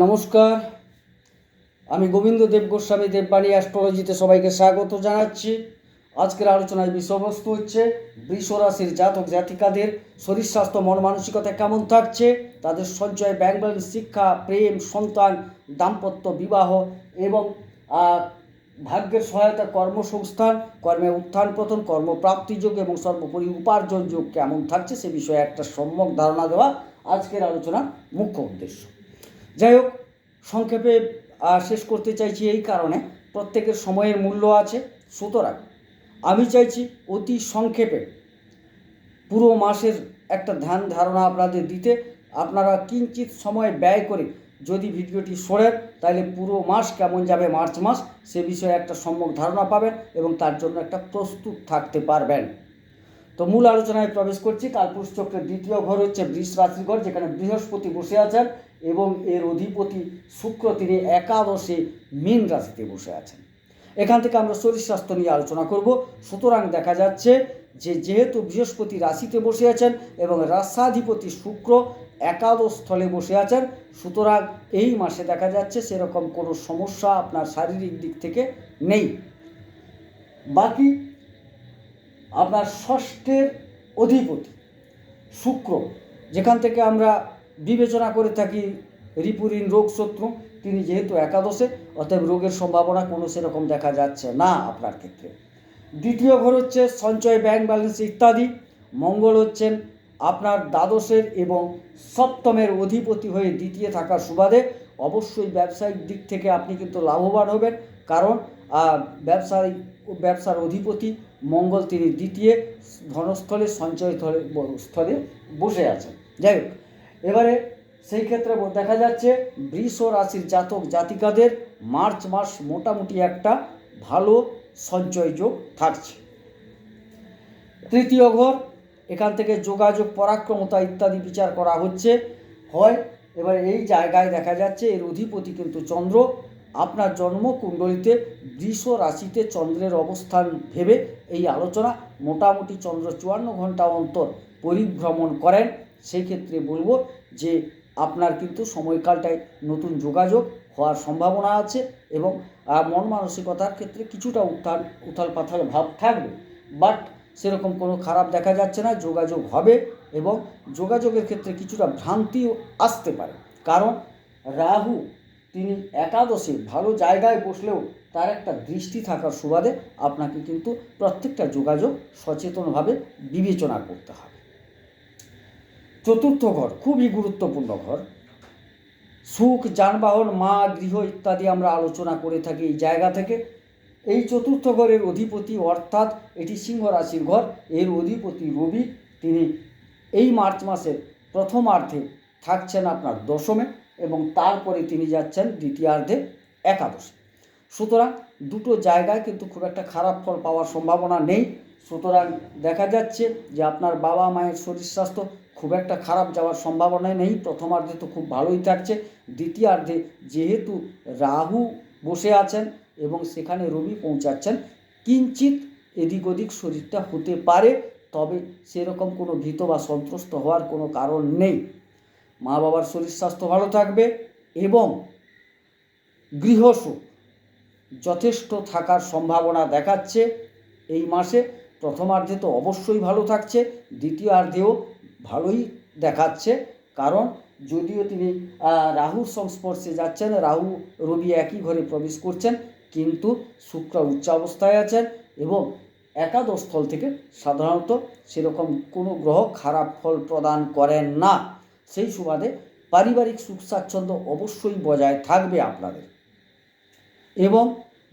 নমস্কার। আমি গোবিন্দ দেব গোস্বামী দেববাণী অ্যাস্ট্রোলজিতে সবাইকে স্বাগত জানাচ্ছি। আজকের আলোচনার বিষয়বস্তু হচ্ছে, বৃষ রাশির জাতক জাতিকাদের শরীর স্বাস্থ্য, মন মানসিকতা কেমন থাকছে, তাদের সঞ্চয় ব্যাংক ব্যালেন্স শিক্ষা, প্রেম, সন্তান, দাম্পত্য বিবাহ এবং ভাগ্যের সহায়তা কর্মসংস্থান, কর্মে উত্থান পতন, কর্মপ্রাপ্তি যোগ এবং সর্বোপরি উপার্জন যোগ কেমন থাকছে সে বিষয়ে একটা সম্যক ধারণা দেওয়া আজকের আলোচনার মুখ্য উদ্দেশ্য। যাই হোক, সংক্ষেপে শেষ করতে চাইছি এই কারণে। প্রত্যেকের সময়ের মূল্য আছে। সুতরাং আমি চাইছি অতি সংক্ষেপে পুরো মাসের একটা ধ্যান ধারণা আপনাদের দিতে। আপনারা কিঞ্চিত সময় ব্যয় করে যদি ভিডিওটি শোনেন, তাহলে পুরো মাস কেমন যাবে, মার্চ মাস, সে বিষয়ে একটা সম্যক ধারণা পাবেন এবং তার জন্য একটা প্রস্তুত থাকতে পারবেন। তো মূল আলোচনায় প্রবেশ করছি। কালপুরুষ চক্রের দ্বিতীয় ঘর হচ্ছে বৃষ ঘর, যেখানে বৃহস্পতি বসে আছেন। এবং এর অধিপতি শুক্র তিনি একাদশে মীন রাশিতে বসে আছেন। এখান থেকে আমরা শরীর স্বাস্থ্য নিয়ে আলোচনা করব। সুতরাং দেখা যাচ্ছে যে যেহেতু বৃহস্পতি রাশিতে বসে আছেন এবং রাষ্ট্রাধিপতি শুক্র একাদশ স্থলে বসে আছেন, সুতরাং এই মাসে দেখা যাচ্ছে সেরকম কোনো সমস্যা আপনার শারীরিক দিক থেকে নেই। বাকি আপনার ষষ্ঠের অধিপতি শুক্র, যেখান থেকে আমরা বিবেচনা করে থাকি রিপুরিন রোগ শত্রু, তিনি যেহেতু একাদশে, অতএব রোগের সম্ভাবনা কোনো সেরকম দেখা যাচ্ছে না আপনার ক্ষেত্রে। দ্বিতীয় ঘর হচ্ছে সঞ্চয় ব্যাংক ব্যালেন্স ইত্যাদি। মঙ্গল হচ্ছেন আপনার দ্বাদশের এবং সপ্তমের অধিপতি হয়ে দ্বিতীয় থাকার সুবাদে। অবশ্যই ব্যবসায়িক দিক থেকে আপনি কিন্তু লাভবান হবেন, কারণ ব্যবসায়িক ব্যবসার অধিপতি মঙ্গল তিনি দ্বিতীয় ধনস্থলে সঞ্চয় স্থলে বসে আছেন। যাই হোক এবারে সেই ক্ষেত্রে দেখা যাচ্ছে বৃষ রাশির জাতক জাতিকাদের মার্চ মাস মোটামুটি একটা ভালো সঞ্চয় যোগ থাকছে। তৃতীয় ঘর, এখান থেকে যোগাযোগ, পরাক্রমতা ইত্যাদি বিচার করা হচ্ছে। হয়, এবার এই জায়গায় দেখা যাচ্ছে এর অধিপতি কিন্তু চন্দ্র। আপনার জন্মকুণ্ডলিতে বৃষ রাশিতে চন্দ্রের অবস্থান ভেবে এই আলোচনা মোটামুটি চন্দ্র চুয়ান্ন ঘণ্টা অন্তর পরিভ্রমণ করেন। সেই ক্ষেত্রে বলব যে আপনার কিন্তু সময়কালটায় নতুন যোগাযোগ হওয়ার সম্ভাবনা আছে এবং মন মানসিকতার ক্ষেত্রে কিছুটা উত্থান, উথাল পাথাল ভাব থাকবে। বাট সেরকম কোনো খারাপ দেখা যাচ্ছে না, যোগাযোগ হবে এবং যোগাযোগের ক্ষেত্রে কিছুটা ভ্রান্তিও আসতে পারে। কারণ রাহু তিনি একাদশে ভালো জায়গায় বসলেও তার একটা দৃষ্টি থাকার সুবাদে আপনাকে কিন্তু প্রত্যেকটা যোগাযোগ সচেতনভাবে বিবেচনা করতে হবে। চতুর্থ ঘর, খুবই গুরুত্বপূর্ণ ঘর। সুখ, যানবাহন, মা, গৃহ ইত্যাদি আমরা আলোচনা করে থাকি এই জায়গা থেকে। এই চতুর্থ ঘরের অধিপতি অর্থাৎ এটি সিংহ রাশির ঘর, এর অধিপতি রবি। তিনি এই মার্চ মাসের প্রথমার্ধে থাকছেন আপনার দশমে এবং তারপরে তিনি যাচ্ছেন দ্বিতীয়ার্ধে একাদশে। সুতরাং দুটো জায়গায় কিন্তু খুব একটা খারাপ ফল পাওয়ার সম্ভাবনা নেই। সুতরাং দেখা যাচ্ছে যে আপনার বাবা মায়ের শরীর স্বাস্থ্য খুব একটা খারাপ যাওয়ার সম্ভাবনাই নেই। প্রথমার্ধে তো খুব ভালোই থাকছে। দ্বিতীয়ার্ধে যেহেতু রাহু বসে আছেন এবং সেখানে রবি পৌঁছাচ্ছেন কিঞ্চিত এদিক ওদিক শরীরটা হতে পারে, তবে সেরকম কোনো ভীত বা সন্ত্রস্ত হওয়ার কোনো কারণ নেই। মা বাবার শরীর স্বাস্থ্য ভালো থাকবে এবং গৃহসুখ যথেষ্ট থাকার সম্ভাবনা দেখাচ্ছে এই মাসে। প্রথমার্ধে তো অবশ্যই ভালো থাকছে, দ্বিতীয়ার্ধেও ভালোই দেখাচ্ছে। কারণ যদিও তিনি রাহুর সংস্পর্শে যাচ্ছেন, রাহু, রবি একই ঘরে প্রবেশ করছেন, কিন্তু শুক্র উচ্চাবস্থায় আছেন এবং একাদশ স্থল থেকে সাধারণত সেরকম কোনো গ্রহ খারাপ ফল প্রদান করেন না। সেই সুবাদে পারিবারিক সুখ স্বাচ্ছন্দ্য অবশ্যই বজায় থাকবে আপনাদের। এবং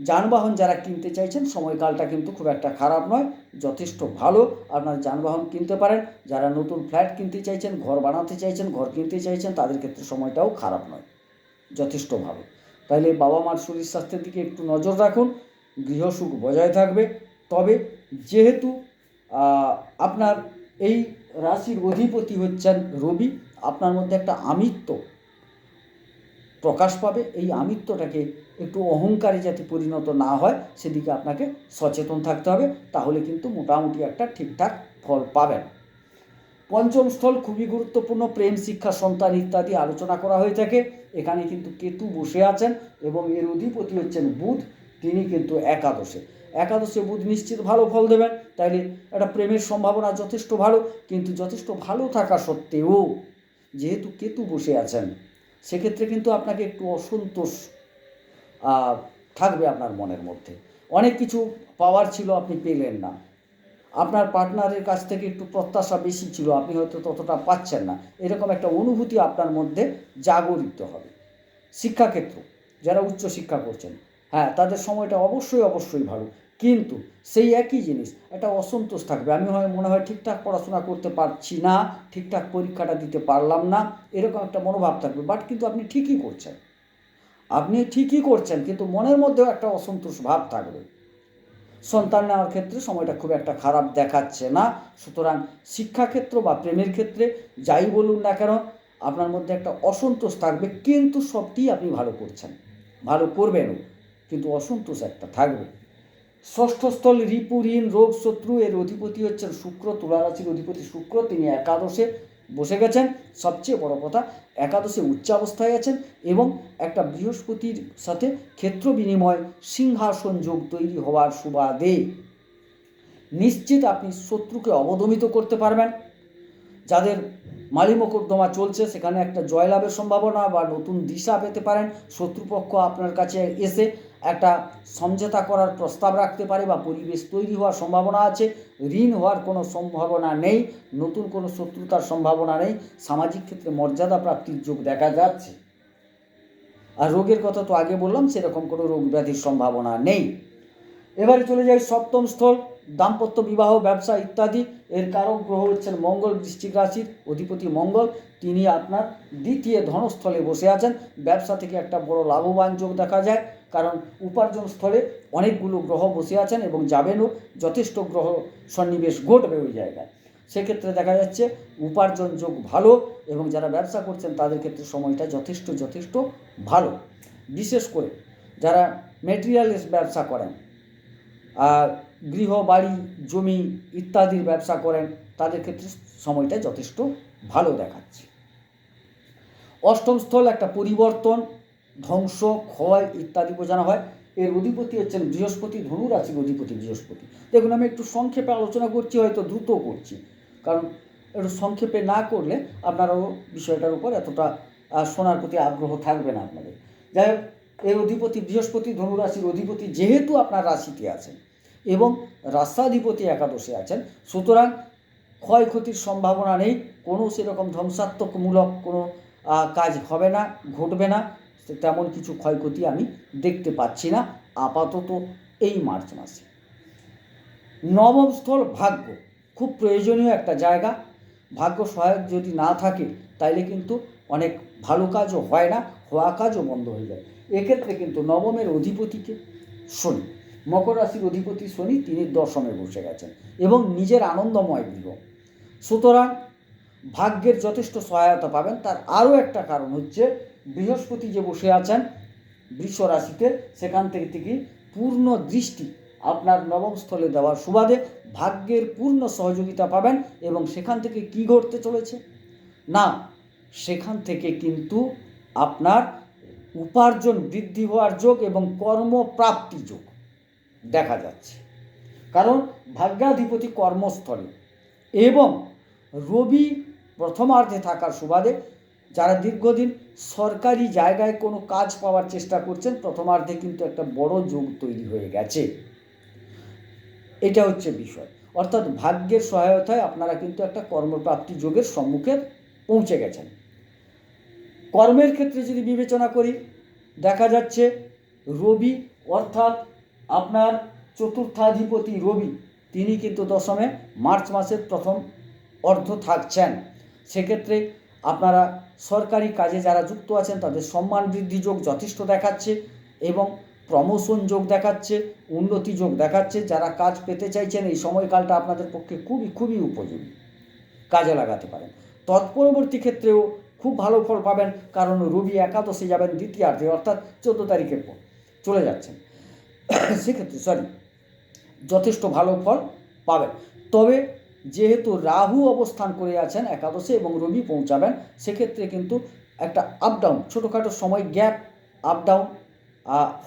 যানবাহন যারা কিনতে চাইছেন, সময়কালটা কিন্তু খুব একটা খারাপ নয়, যথেষ্ট ভালো। আপনার যানবাহন কিনতে পারেন, যারা নতুন ফ্ল্যাট কিনতে চাইছেন, ঘর বানাতে চাইছেন, ঘর কিনতে চাইছেন, তাদের ক্ষেত্রে সময়টাও খারাপ নয়, যথেষ্ট ভালো। তাহলে বাবা মার শরীর স্বাস্থ্যের দিকে একটু নজর রাখুন গৃহসুখ বজায় থাকবে। তবে যেহেতু আপনার এই রাশির অধিপতি হচ্ছেন রবি, আপনার মধ্যে একটা আমিত্ব প্রকাশ পাবে, এই আমিত্বটাকে একটু অহংকারে যাতে পরিণত না হয়, সেদিকে আপনাকে সচেতন থাকতে হবে, তাহলে কিন্তু মোটামুটি একটা ঠিকঠাক ফল পাবেন। পঞ্চম স্থল খুবই গুরুত্বপূর্ণ, প্রেম, শিক্ষা, সন্তান ইত্যাদি আলোচনা করা হয়ে থাকে। এখানে কিন্তু কেতু বসে আছেন এবং এর অধিপতি হচ্ছেন বুধ, তিনি কিন্তু একাদশে। একাদশে বুধ নিশ্চিত ভালো ফল দেবেন, তাইলে একটা প্রেমের সম্ভাবনা যথেষ্ট ভালো, কিন্তু যথেষ্ট ভালো থাকা সত্ত্বেও যেহেতু কেতু বসে আছেন সেক্ষেত্রে কিন্তু আপনাকে একটু অসন্তোষ থাকবে আপনার মনের মধ্যে। অনেক কিছু পাওয়ার ছিল, আপনি পেলেন না। আপনার পার্টনারের কাছ থেকে একটু প্রত্যাশা বেশি ছিল, আপনি হয়তো ততটা পাচ্ছেন না। এরকম একটা অনুভূতি আপনার মধ্যে জাগরিত হবে। শিক্ষাক্ষেত্র, যারা উচ্চ শিক্ষা করছেন হ্যাঁ তাদের সময়টা অবশ্যই অবশ্যই ভালো। কিন্তু সেই একই জিনিস, একটা অসন্তোষ থাকবে। আমি হয়, মনে হয় ঠিকঠাক পড়াশোনা করতে পারছি না, ঠিকঠাক পরীক্ষাটা দিতে পারলাম না, এরকম একটা মনোভাব থাকবে। বাট কিন্তু আপনি ঠিকই করছেন। আপনি ঠিকই করছেন, কিন্তু মনের মধ্যেও একটা অসন্তোষ ভাব থাকবে। সন্তান নেওয়ার ক্ষেত্রে সময়টা খুব একটা খারাপ দেখাচ্ছে না। সুতরাং শিক্ষাক্ষেত্র বা প্রেমের ক্ষেত্রে যাই বলুন না কেন, আপনার মধ্যে একটা অসন্তোষ থাকবে, কিন্তু সবটি আপনি ভালো করছেন। ভালো করবেনও, কিন্তু অসন্তোষ একটা থাকবে। ষষ্ঠ স্থল রিপু ঋণ রোগ শত্রু এর অধিপতি হচ্ছেন শুক্র, তুলা রাশির অধিপতি শুক্র। তিনি একাদশে বসে গেছেন। সবচেয়ে বড় কথা, একাদশে উচ্চাবস্থায় আছেন এবং একটা বৃহস্পতির সাথে ক্ষেত্র বিনিময় সিংহাসন যোগ তৈরি হওয়ার সুবাদে। নিশ্চিত আপনি শত্রুকে অবদমিত করতে পারবেন। যাদের মালি মোকদ্দমা চলছে, সেখানে একটা জয়লাভের সম্ভাবনা বা নতুন দিশা পেতে পারেন শত্রুপক্ষ আপনার কাছে এসে একটা সমঝোতা করার প্রস্তাব রাখতে পারে বা পরিবেশ তৈরি হওয়ার সম্ভাবনা আছে। ঋণ হওয়ার কোনো সম্ভাবনা নেই, নতুন কোনো শত্রুতার সম্ভাবনা নেই, সামাজিক ক্ষেত্রে মর্যাদা প্রাপ্তির যোগ দেখা যাচ্ছে। আর রোগের কথা তো আগে বললাম, সেরকম কোনো রোগ ব্যাধির সম্ভাবনা নেই। এবারে চলে যাই সপ্তম স্থল। দাম্পত্য বিবাহ, ব্যবসা ইত্যাদি। এর কারক গ্রহ হচ্ছেন মঙ্গল, বৃশ্চিক রাশির অধিপতি মঙ্গল। তিনি আপনার দ্বিতীয় ধনস্থলে বসে আছেন। ব্যবসা থেকে একটা বড় লাভবান যোগ দেখা যায়। কারণ উপার্জন স্থলে অনেকগুলো গ্রহ বসে আছেন এবং যাবেনও। যথেষ্ট গ্রহ সন্নিবেশ ঘটবে ওই জায়গায়। সেক্ষেত্রে দেখা যাচ্ছে উপার্জন যোগ ভালো এবং যারা ব্যবসা করছেন তাদের ক্ষেত্রে সময়টা যথেষ্ট যথেষ্ট ভালো। বিশেষ করে যারা মেটেরিয়ালের ব্যবসা করেন, আর গৃহ বাড়ি জমি ইত্যাদির ব্যবসা করেন, তাদের ক্ষেত্রে সময়টা যথেষ্ট ভালো দেখাচ্ছে। অষ্টম স্থল একটা পরিবর্তন, ধ্বংস, ক্ষয় ইত্যাদি বোঝানো হয়। এর অধিপতি হচ্ছেন বৃহস্পতি ধনু রাশির অধিপতি বৃহস্পতি। দেখুন, আমি একটু সংক্ষেপে আলোচনা করছি, হয়তো দ্রুত করছি। কারণ একটু সংক্ষেপে না করলে আপনারাও বিষয়টার উপর এতটা শোনার প্রতি আগ্রহ থাকবে না আপনাদের। যাই হোক, এর অধিপতি বৃহস্পতি ধনু রাশির অধিপতি যেহেতু আপনার রাশিতে আছেন এবং রাষ্ট্রাধিপতি একাদশে আছেন। সুতরাং ক্ষয়ক্ষতির সম্ভাবনা নেই। কোনো সেরকম ধ্বংসাত্মকমূলক কোনো কাজ হবে না, ঘটবে না। তেমন কিছু ক্ষয়ক্ষতি আমি দেখতে পাচ্ছি না। আপাতত এই মার্চ মাসে। নবম স্থল ভাগ্য। খুব প্রয়োজনীয় একটা জায়গা। ভাগ্য সহায়ক যদি না থাকে, তাইলে কিন্তু অনেক ভালো কাজও হয় না, হওয়া কাজও বন্ধ হয়ে যায়। এক্ষেত্রে কিন্তু নবমের অধিপতিকে শনি। মকর রাশির অধিপতি শনি তিনি দশমে বসে গেছেন এবং নিজের আনন্দময় গৃহ। সুতরাং ভাগ্যের যথেষ্ট সহায়তা পাবেন। তার আরও একটা কারণ হচ্ছে বৃহস্পতি যে বসে আছেন বৃষ রাশিতে, সেখান থেকে থেকে পূর্ণ দৃষ্টি আপনার নবম স্থলে দেওয়ার সুবাদে ভাগ্যের পূর্ণ সহযোগিতা পাবেন এবং সেখান থেকে কি ঘটতে চলেছে? না, সেখান থেকে কিন্তু আপনার উপার্জন বৃদ্ধি হওয়ার যোগ এবং কর্মপ্রাপ্তি যোগ। দেখা যাচ্ছে। কারণ ভাগ্যাধিপতি কর্মস্থলে এবং রবি প্রথমার্ধে থাকার সুবাদে যারা দীর্ঘদিন সরকারি জায়গায় কোনো কাজ পাওয়ার চেষ্টা করছেন, প্রথমার্ধে কিন্তু একটা বড় যোগ তৈরি হয়ে গেছে। এটা হচ্ছে বিষয়। অর্থাৎ ভাগ্যের সহায়তায় আপনারা কিন্তু একটা কর্মপ্রাপ্তি যোগের সম্মুখে পৌঁছে গেছেন। কর্মের ক্ষেত্রে যদি বিবেচনা করি, দেখা যাচ্ছে রবি অর্থাৎ আপনার চতুর্থাধিপতি রবি, তিনি কিন্তু দশমে মার্চ মাসের প্রথম অর্ধ থাকছেন। সেক্ষেত্রে আপনারা সরকারি কাজে যারা যুক্ত আছেন, তাদের সম্মান বৃদ্ধি যোগ যথেষ্ট দেখাচ্ছে এবং প্রমোশন যোগ দেখাচ্ছে, উন্নতি যোগ দেখাচ্ছে। যারা কাজ পেতে চাইছেন, এই সময়কালটা আপনাদের পক্ষে খুবই খুবই উপযোগী। কাজে লাগাতে পারেন। তৎপরবর্তী ক্ষেত্রেও খুব ভালো ফল পাবেন, কারণ রবি একাদশে যাবেন দ্বিতীয়ার্ধে, অর্থাৎ চোদ্দ তারিখের পর। চলে যাচ্ছেন। সেক্ষেত্রে সরি যথেষ্ট ভালো ফল পাবেন। তবে যেহেতু রাহু অবস্থান করে আছেন একাদশে এবং রবি পৌঁছাবেন, সেক্ষেত্রে কিন্তু একটা আপ ডাউন ছোটোখাটো সময় গ্যাপ আপ ডাউন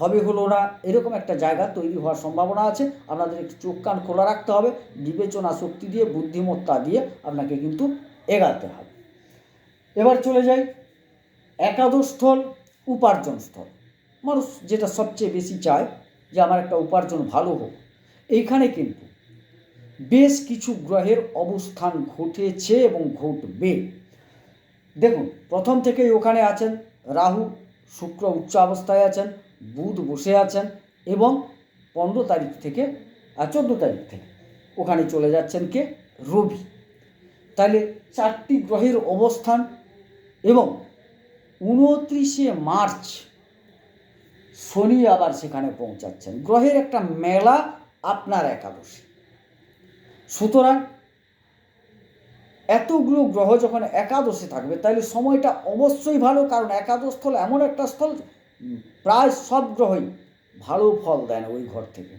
হবে হলো না, এরকম একটা জায়গা তৈরি হওয়ার সম্ভাবনা আছে। আপনাদের একটু চোখ কান খোলা রাখতে হবে, বিবেচনা শক্তি দিয়ে, বুদ্ধিমত্তা দিয়ে আপনাকে কিন্তু এগাতে হবে। এবার চলে যাই, একাদশ স্থল, উপার্জন স্থল। মানুষ যেটা সবচেয়ে বেশি চায় যে আমার একটা উপার্জন ভালো হোক। এইখানে কিন্তু বেশ কিছু গ্রহের অবস্থান ঘটেছে এবং ঘটবে। দেখুন, প্রথম থেকেই ওখানে আছেন রাহু, শুক্র উচ্চ অবস্থায় আছেন, বুধ বসে আছেন এবং পনেরো তারিখ থেকে আর চোদ্দ তারিখ থেকে ওখানে চলে যাচ্ছেন কে? রবি। তাহলে চারটি গ্রহের অবস্থান এবং উনত্রিশে মার্চ শনি আবার সেখানে পৌঁছাচ্ছেন। গ্রহের একটা মেলা আপনার একাদশী। সুতরাং এতগুলো গ্রহ যখন একাদশে থাকবে তাহলে সময়টা অবশ্যই ভালো, কারণ একাদশ স্থল এমন একটা স্থল প্রায় সব গ্রহই ভালো ফল দেয় ওই ঘর থেকে।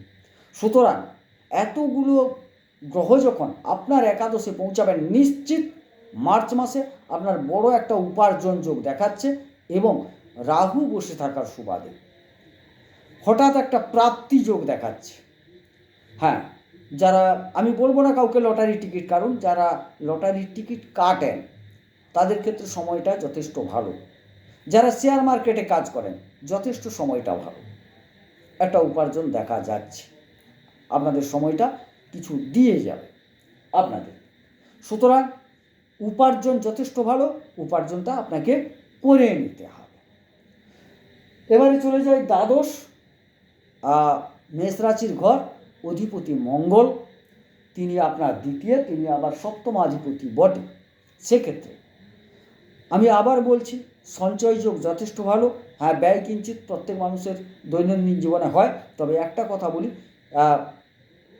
সুতরাং এতগুলো গ্রহ যখন আপনার একাদশে পৌঁছাবেন, নিশ্চিত মার্চ মাসে আপনার বড় একটা উপার্জন যোগ দেখাচ্ছে এবং রাহু বসে থাকার সুবাদে। হঠাৎ একটা প্রাপ্তি যোগ দেখাচ্ছে। হ্যাঁ যারা, আমি বলব না কাউকে লটারি টিকিট, কারণ যারা লটারির টিকিট কাটেন, তাদের ক্ষেত্রে সময়টা যথেষ্ট ভালো। যারা শেয়ার মার্কেটে কাজ করেন, যথেষ্ট সময়টা ভালো। একটা উপার্জন দেখা যাচ্ছে। আপনাদের সময়টা কিছু দিয়ে যাবে আপনাদের। সুতরাং উপার্জন যথেষ্ট ভালো, উপার্জনটা আপনাকে করে নিতে হবে। এবারে চলে যায় দ্বাদশ মেষ রাশির ঘর, অধিপতি মঙ্গল, তিনি আপনার দ্বিতীয়, তিনি আবার সপ্তম অধিপতি বটে। সেক্ষেত্রে আমি আবার বলছি, সঞ্চয় যোগ যথেষ্ট ভালো। হ্যাঁ ব্যয় কিঞ্চিত প্রত্যেক মানুষের দৈনন্দিন জীবনে হয়। তবে একটা কথা বলি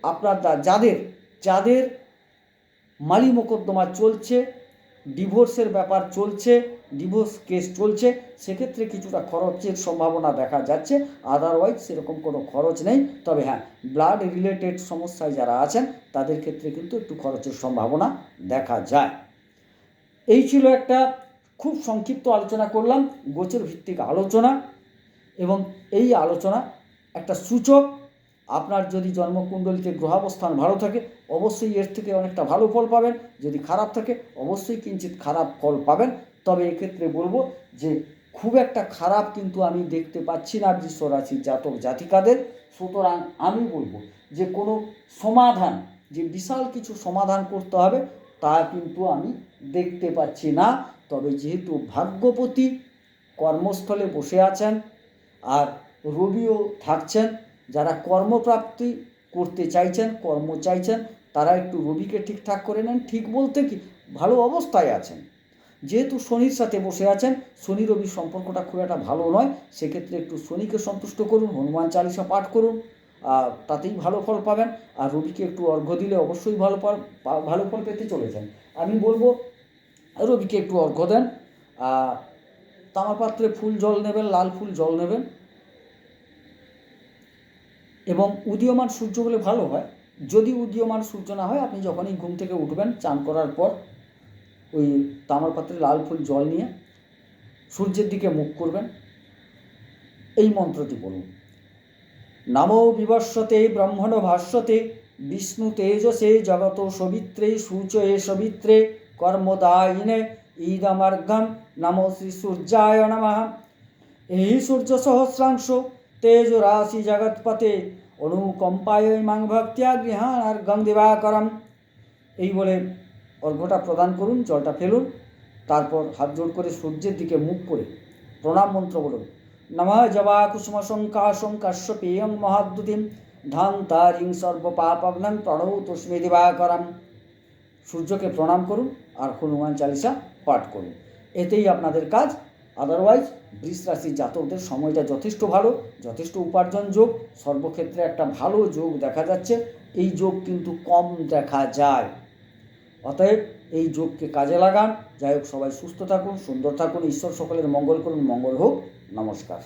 আপনার যাদের যাদের মালি মোকদ্দমা চলছে ডিভোর্সের ব্যাপার চলছে ডিভোর্স কেস চলছে, সেক্ষেত্রে কিছুটা খরচের সম্ভাবনা দেখা যাচ্ছে আদারওয়াইজ সেরকম কোনো খরচ নেই। তবে হ্যাঁ ব্লাড রিলেটেড সমস্যায় যারা আছেন, তাদের ক্ষেত্রে কিন্তু একটু খরচের সম্ভাবনা দেখা যায়। এই ছিল একটা খুব সংক্ষিপ্ত আলোচনা করলাম গোচর ভিত্তিক আলোচনা। এবং এই আলোচনা একটা সূচক। আপনার যদি জন্মকুণ্ডলিতে গ্রহাবস্থান ভালো থাকে অবশ্যই এর থেকে অনেকটা ভালো ফল পাবেন। যদি খারাপ থাকে, অবশ্যই কিঞ্চিত খারাপ ফল পাবেন। তবে এক্ষেত্রে বলব যে, খুব একটা খারাপ কিন্তু আমি দেখতে পাচ্ছি না বৃষ রাশির জাতক জাতিকাদের। সুতরাং আমি বলব যে, কোনো সমাধান, যে বিশাল কিছু সমাধান করতে হবে, তা কিন্তু আমি দেখতে পাচ্ছি না। তবে যেহেতু ভাগ্যপতি কর্মস্থলে বসে আছেন আর রবিও থাকছেন, যারা কর্মপ্রাপ্তি করতে চাইছেন, কর্ম চাইছেন, তারা একটু রবিকে ঠিকঠাক করে নেন। ঠিক বলতে কি, ভালো অবস্থায় আছেন। যেহেতু শনির সাথে বসে আছেন, শনি রবির সম্পর্কটা খুব একটা ভালো নয়। সেক্ষেত্রে একটু শনিকে সন্তুষ্ট করুন, হনুমান চালিসা পাঠ করুন, আর তাতেই ভালো ফল পাবেন। আর রবিকে একটু অর্ঘ্য দিলে অবশ্যই ভালো ফল ভালো ফল পেতে চলেছেন। আমি বলব, রবিকে একটু অর্ঘ্য দেন তামার পাত্রে ফুল জল নেবেন, লাল ফুল জল নেবেন। এবং উদীয়মান সূর্য হলে ভালো হয়। যদি উদীয়মান সূর্য না হয়, আপনি যখনই ঘুম থেকে উঠবেন, চান করার পর ওই তামার পাত্রে লাল ফুল জল নিয়ে সূর্যের দিকে মুখ করবেন। এই মন্ত্রটি বলুন। নামো বিবস্বতে ব্রহ্মণ ভাষ্যতে, বিষ্ণু তেজসে জগত সবিত্রে, সূচয়ে সবিত্রে, কর্মদায়িনে ঈদমার্ঘম নমো শ্রী সূর্যায় নমঃ। এই সূর্য সহস্রাংশ তেজ রাশি জগৎপতে অনুকম্পায় মাং ভক্তিয়া গৃহাণ আর গং দিবাকরম এই বলে অর্ঘ্যটা প্রদান করুন, জলটা ফেলুন, তারপর হাত জোড় করে সূর্যের দিকে মুখ করে প্রণাম মন্ত্র বলুন। নম জবা কুসুম শঙ্কাশং কাশ্যপেয়ং মহাদ্যুতিম ধান তারিং সর্বপাপগ্নং প্রণৌ তুষ্মী দিবাকরম সূর্যকে প্রণাম করুন আর হনুমান চালিসা পাঠ করুন। এতেই আপনাদের কাজ আদারওয়াইজ বৃষ রাশির জাতকদের সময়টা যথেষ্ট ভালো, যথেষ্ট উপার্জন যোগ, সর্বক্ষেত্রে একটা ভালো যোগ দেখা যাচ্ছে, এই যোগ কিন্তু কম দেখা যায়। অতএব এই যোগকে কাজে লাগান, যাই হোক সবাই সুস্থ থাকুন, সুন্দর থাকুন, ঈশ্বর সকলের মঙ্গল করুন, মঙ্গল হোক, নমস্কার।